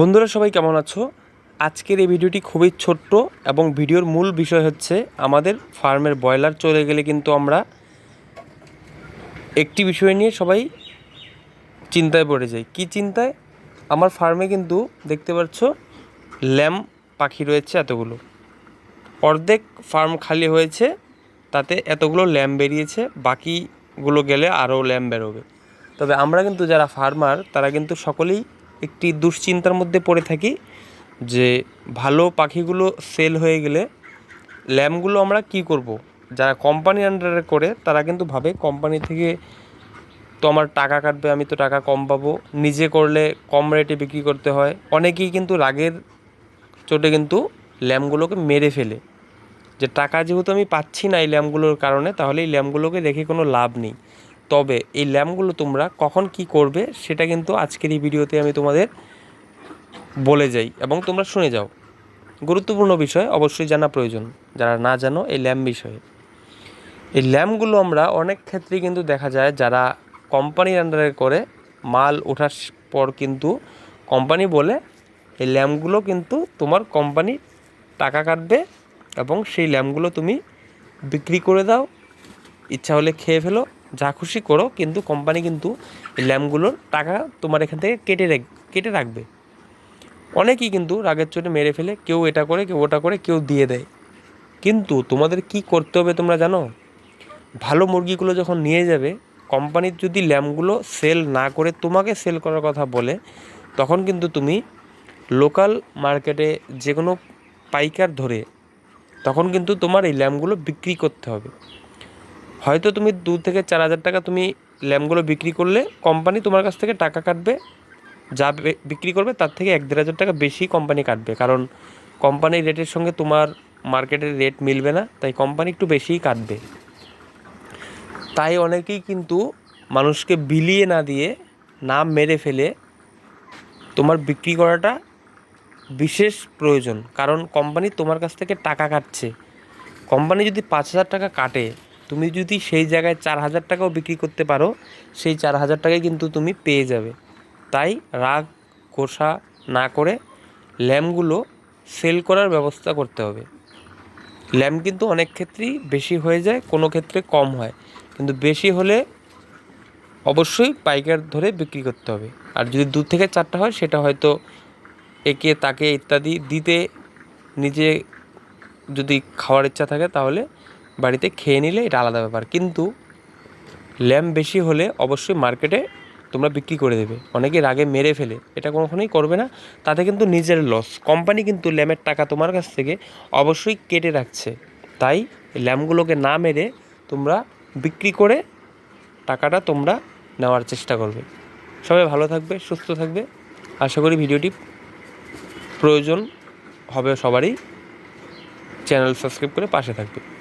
বন্ধুরা, সবাই কেমন আছো? আজকের এই ভিডিওটি খুবই ছোট্ট এবং ভিডিওর মূল বিষয় হচ্ছে আমাদের ফার্মের ব্রয়লার চলে গেলে কিন্তু আমরা একটি বিষয় নিয়ে সবাই চিন্তায় পড়ে যাই। কি চিন্তায়? আমার ফার্মে কিন্তু দেখতে পাচ্ছ ল্যাম্প পাখি রয়েছে এতগুলো। অর্ধেক ফার্ম খালি হয়েছে, তাতে এতগুলো ল্যাম্প বেরিয়েছে, বাকিগুলো গেলে আরও ল্যাম্প বেরোবে। তবে আমরা কিন্তু যারা ফার্মার, তারা কিন্তু সকলেই একটি দুশ্চিন্তার মধ্যে পড়ে থাকি যে ভালো পাখিগুলো সেল হয়ে গেলে ল্যাম্পগুলো আমরা কি করব। যারা কোম্পানির আন্ডারে করে, তারা কিন্তু ভাবে কোম্পানি থেকে তো আমার টাকা কাটবে, আমি তো টাকা কম পাবো। নিজে করলে কম রেটে বিক্রি করতে হয়। অনেকেই কিন্তু রাগের চোটে কিন্তু ল্যাম্পগুলোকে মেরে ফেলে। যে টাকা যেহেতু আমি পাচ্ছি না এই ল্যাম্পগুলোর কারণে, তাহলে এই ল্যাম্পগুলোকে রেখে কোনো লাভ নেই। তবে এই ল্যাম্পগুলো তোমরা কখন কি করবে সেটা কিন্তু আজকের এই ভিডিওতে আমি তোমাদের বলে যাই এবং তোমরা শুনে যাও। গুরুত্বপূর্ণ বিষয়, অবশ্যই জানা প্রয়োজন, যারা না জানো এই ল্যাম্প বিষয়ে। এই ল্যাম্পগুলো আমরা অনেক ক্ষেত্রেই কিন্তু দেখা যায় যারা কোম্পানির আন্ডারে করে মাল ওঠার পর কিন্তু কোম্পানি বলে এই ল্যাম্পগুলো কিন্তু তোমার কোম্পানি টাকা কাটবে এবং সেই ল্যাম্পগুলো তুমি বিক্রি করে দাও, ইচ্ছা হলে খেয়ে ফেলো যা খুশি করো, কিন্তু কোম্পানি কিন্তু ল্যাম্পগুলোর টাকা তোমার এখান থেকে কেটে কেটে রাখবে। অনেকেই কিন্তু রাগের চোটে মেরে ফেলে, কেউ এটা করে, কেউ ওটা করে, কেউ দিয়ে দেয়। কিন্তু তোমাদের কি করতে হবে তোমরা জানো? ভালো মুরগিগুলো যখন নিয়ে যাবে কোম্পানির যদি ল্যাম্পগুলো সেল না করে তোমাকে সেল করার কথা বলে, তখন কিন্তু তুমি লোকাল মার্কেটে যে কোনো পাইকার ধরে, তখন কিন্তু তোমার এই ল্যাম্পগুলো বিক্রি করতে হবে। হয়তো তুমি দু থেকে চার হাজার টাকা তুমি ল্যাম্পগুলো বিক্রি করলে কোম্পানি তোমার কাছ থেকে টাকা কাটবে। যা বিক্রি করবে তার থেকে এক দেড় হাজার টাকা বেশি কোম্পানি কাটবে। কারণ কোম্পানির রেটের সঙ্গে তোমার মার্কেটের রেট মিলবে না, তাই কোম্পানি একটু বেশিই কাটবে। তাই অনেকেই কিন্তু মানুষকে বিলিয়ে না দিয়ে, না মেরে ফেলে তোমার বিক্রি করাটা বিশেষ প্রয়োজন। কারণ কোম্পানি তোমার কাছ থেকে টাকা কাটছে। কোম্পানি যদি পাঁচ হাজার টাকা কাটে তুমি যদি সেই জায়গায় চার হাজার টাকাও বিক্রি করতে পারো, সেই চার হাজার টাকায় কিন্তু তুমি পেয়ে যাবে। তাই রাগ গোসা না করে ল্যাম্পগুলো সেল করার ব্যবস্থা করতে হবে। ল্যাম্প কিন্তু অনেক ক্ষেত্রেই বেশি হয়ে যায়, কোনো ক্ষেত্রে কম হয়। কিন্তু বেশি হলে অবশ্যই পাইকার ধরে বিক্রি করতে হবে। আর যদি দু থেকে চারটা হয়, সেটা হয়তো একে তাকে ইত্যাদি দিতে নিজে যদি খাওয়ার ইচ্ছা থাকে, তাহলে বাড়িতে খেয়ে নিলে এটা আলাদা ব্যাপার। কিন্তু ল্যাম্প বেশি হলে অবশ্যই মার্কেটে তোমরা বিক্রি করে দেবে। অনেকে রাগে মেরে ফেলে। এটা কোনোখানেই করবে না। তাতে কিন্তু নিজের লস কোম্পানি কিন্তু ল্যাম্পের টাকা তোমার কাছ থেকে অবশ্যই কেটে রাখছে। তাই ল্যাম্পগুলোকে না মেরে তোমরা বিক্রি করে টাকাটা তোমরা নেওয়ার চেষ্টা করবে। সবাই ভালো থাকবে, সুস্থ থাকবে। আশা করি ভিডিওটি প্রয়োজন হবে সবারই। চ্যানেল সাবস্ক্রাইব করে পাশে থাকবে।